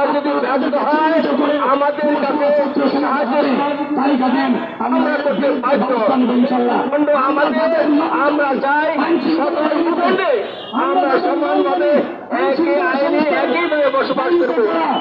সরকার যদি ব্যর্থ হয় আমাদের কাছে আমরা করতে বাধ্য। আমাদের আমরা চাই সকল ভূখণ্ডে আমরা সমানভাবে একই আইনে একইভাবে বসবাস করব।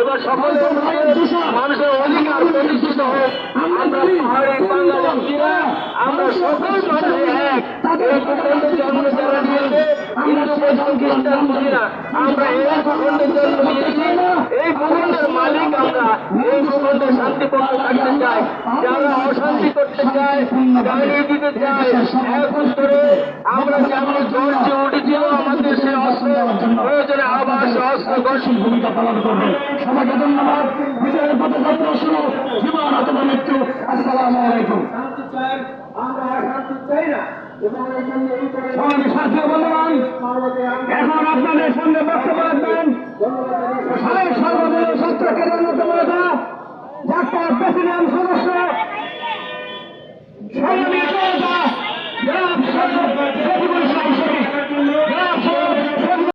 এবার সকলের মানুষের অধিকার প্রতিষ্ঠিত হোক। আমরা পাহাড়ি বাংলাদেশিরা আমরা সকল মানুষে এক। এই ভূখণ্ডের জন্ম যারা নিয়েছে হিন্দু মুসলিম খ্রিস্টান আমরা এই ভূখণ্ডের জন্ম নিয়েছি এই ভূখণ্ডের মালিক আমরা এই ভূখণ্ডে শান্তিপূর্ণ থাকতে চাই যারা অশান্তি করতে চায় গাড়ি দিতে চায়, এখন ধরে আমরা যেমন গর্জে উঠেছিল আমাদের সেই অস্ত্র। প্রয়োজনে আবার সে অস্ত্র গর্ষণ ভূমিকা পালন করবে। সবাইকে ধন্যবাদ। বিজয়ের পথযাত্রা শুরু জীবন অথবা মৃত্যু। আসসালামু আলাইকুম। আমরা শান্তি চাই না এখন আপনাদের সামনে বক্তব্য প্রেসিডেন্ট সদস্য